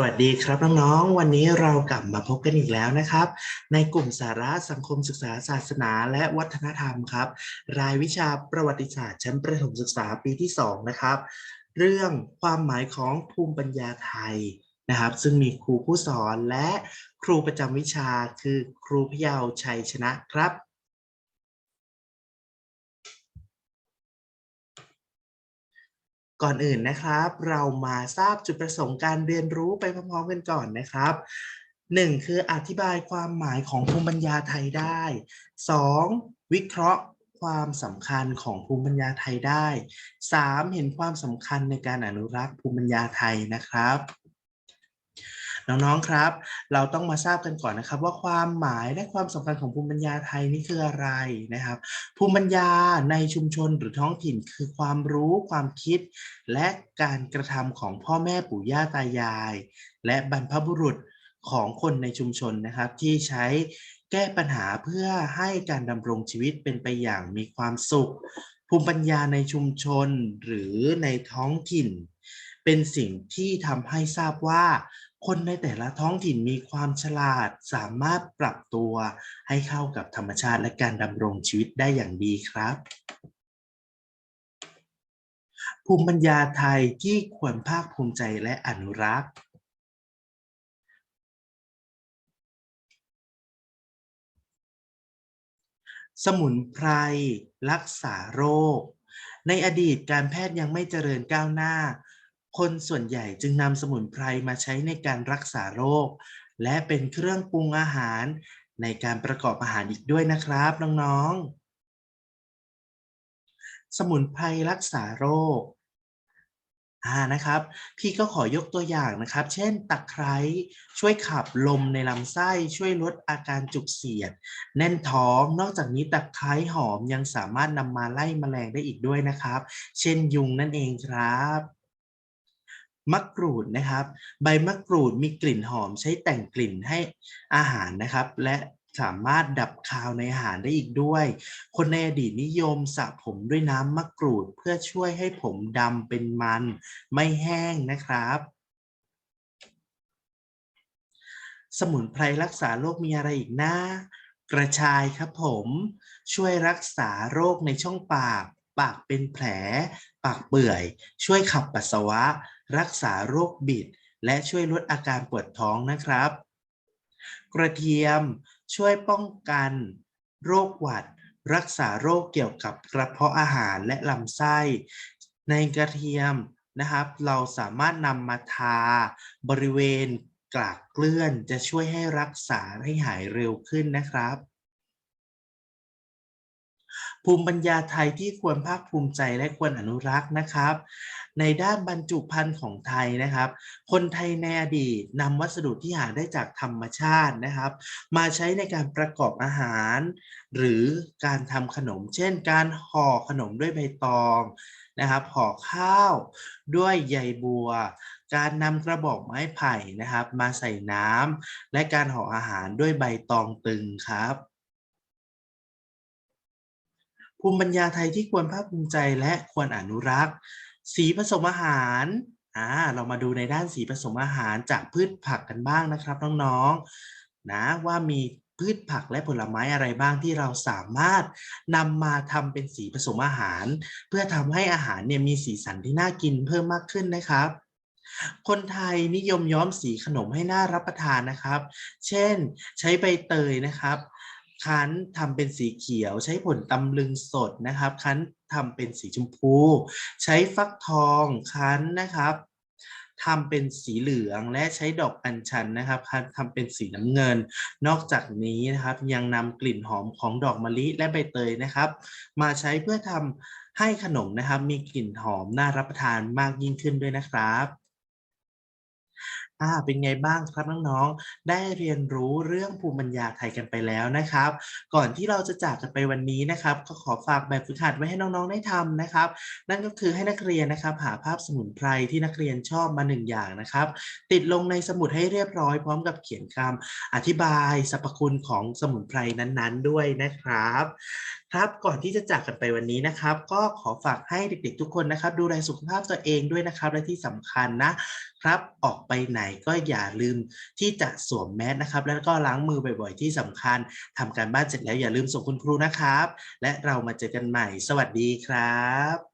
วัสดีครับน้องๆ วันนี้เรากลับมาพบกันอีกแล้วนะครับ ในกลุ่มสาระสังคมศึกษาศาสนาและวัฒนธรรมครับ รายวิชาประวัติศาสตร์ชั้นประถมศึกษาปีที่ 2 นะครับ เรื่องความหมายของภูมิปัญญาไทยนะครับ ซึ่งมีครูผู้สอนและครูประจำวิชาคือครูพยาวชัยชนะครับ ก่อนอื่นนะครับ เรามาทราบจุดประสงค์การเรียนรู้ไปพร้อมๆกันก่อนนะครับหนึ่งคืออธิบายความหมายของภูมิปัญญาไทยได้สองวิเคราะห์ความสำคัญของภูมิปัญญาไทยได้สามเห็นความสำคัญในการอนุรักษ์ภูมิปัญญาไทยนะครับ น้องๆครับ เราต้องมาทราบกันก่อนนะครับ ว่าความหมายและความสำคัญของภูมิปัญญาไทยนี่คืออะไรนะครับ ภูมิปัญญาในชุมชนหรือท้องถิ่นคือความรู้ความคิด และการกระทำของพ่อแม่ปู่ย่าตายาย และบรรพบุรุษของคนในชุมชนนะครับ ที่ใช้แก้ปัญหาเพื่อให้การดำรงชีวิตเป็นไปอย่างมีความสุข ภูมิปัญญาในชุมชนหรือในท้องถิ่น เป็นสิ่งที่ทำให้ทราบว่า คนในแต่ละท้องถิ่นมีความฉลาดสามารถปรับตัวให้เข้ากับธรรมชาติและการดำรงชีวิตได้อย่างดีครับ ภูมิปัญญาไทยที่ควรภาคภูมิใจและอนุรักษ์ สมุนไพรรักษาโรค ในอดีตการแพทย์ยังไม่เจริญก้าวหน้า คนส่วนใหญ่จึงนำสมุนไพรมาใช้ในการรักษาโรค และเป็นเครื่องปรุงอาหาร ในการประกอบอาหารอีกด้วยนะครับน้องๆ สมุนไพรรักษาโรคอ่านะครับ พี่ก็ขอยกตัวอย่างนะครับ เช่น ตะไคร้ช่วยขับลมในลำไส้ช่วยลดอาการจุกเสียด แน่นท้องนอกจากนี้ตะไคร้หอมยังสามารถนำมาไล่แมลงได้อีกด้วยนะครับ เช่นยุงนั่นเองครับ มะกรูดนะครับ ใบมะกรูดมีกลิ่นหอมใช้แต่งกลิ่นให้อาหารนะครับ และสามารถดับคาวในอาหารได้อีกด้วย คนในอดีตนิยมสระผมด้วยน้ำมะกรูดเพื่อช่วยให้ผมดำเป็นมันไม่แห้งนะครับ สมุนไพรรักษาโรคมีอะไรอีกนะ กระชายครับผม ช่วยรักษาโรคในช่องปาก ปากเป็นแผล ปากเปื่อย ช่วยขับปัสสาวะ รักษาโรคบิด และช่วยลดอาการปวดท้องนะครับ กระเทียมช่วยป้องกัน โรคหวัด รักษาโรคเกี่ยวกับกระเพาะอาหารและลำไส้ ในกระเทียมนะครับ เราสามารถนำมาทาบริเวณกลากเกลื่อนจะช่วยให้รักษาให้หายเร็วขึ้นนะครับ ภูมิปัญญาไทยที่ควรภาคภูมิใจและควรอนุรักษ์นะครับ ในด้านบรรจุภัณฑ์ของไทยนะครับ คนไทยในอดีตนำวัสดุที่หาได้จากธรรมชาตินะครับ มาใช้ในการประกอบอาหาร หรือการทำขนม เช่น การห่อขนมด้วยใบตองนะครับห่อข้าวด้วยใยบัว การนำกระบอกไม้ไผ่นะครับ มาใส่น้ำและการห่ออาหารด้วยใบตองตึงครับ ภูมิปัญญาไทยที่ควรภาคภูมิใจและควรอนุรักษ์ สีผสมอาหารอ่าเรามาดูในด้านสีผสมอาหารจากพืชผักกันบ้างนะครับน้องๆนะว่ามีพืชผักและผลไม้อะไรบ้างที่เราสามารถนำมาทำเป็นสีผสมอาหาร เพื่อทำให้อาหารเนี่ยมีสีสันที่น่ากินเพิ่มมากขึ้นนะครับ คนไทยนิยมย้อมสีขนมให้น่ารับประทานนะครับ เช่น ใช้ใบเตยนะครับ คั้นทำเป็นสีเขียว ใช้ผลตำลึงสดนะครับ คั้นทำเป็นสีชมพู ใช้ฟักทองคั้นนะครับทำเป็นสีเหลืองและใช้ดอกอัญชันนะครับคั้นทำเป็นสีน้ำเงิน นอกจากนี้นะครับยังนำกลิ่นหอมของดอกมะลิและใบเตยนะครับ มาใช้เพื่อทำให้ขนมนะครับ มีกลิ่นหอมน่ารับประทานมากยิ่งขึ้นด้วยนะครับ อ่าเป็นไงบ้างครับน้องๆ ได้เรียนรู้เรื่องภูมิปัญญาไทยกันไปแล้วนะครับ ก่อนที่เราจะจากกันไปวันนี้นะครับ ก็ขอฝากแบบฝึกหัดไว้ให้น้องๆได้ทำนะครับ นั่นก็คือให้นักเรียนนะครับ หาภาพสมุนไพรที่นักเรียนชอบมาหนึ่งอย่างนะครับ ติดลงในสมุดให้เรียบร้อยพร้อมกับเขียนคำอธิบายสรรพคุณของสมุนไพรนั้นๆ ด้วยนะครับ ครับก่อนที่จะจากกันไปวันนี้นะครับ ก็ขอฝากให้เด็กๆทุกคนนะครับ ดูแลสุขภาพตัวเองด้วยนะครับ และที่สำคัญนะครับ ออกไปไหนก็อย่าลืมที่จะสวมแมสนะครับ แล้วก็ล้างมือบ่อยๆ ที่สำคัญทำการบ้านเสร็จแล้วอย่าลืมส่งคุณครูนะครับ และเรามาเจอกันใหม่ สวัสดีครับ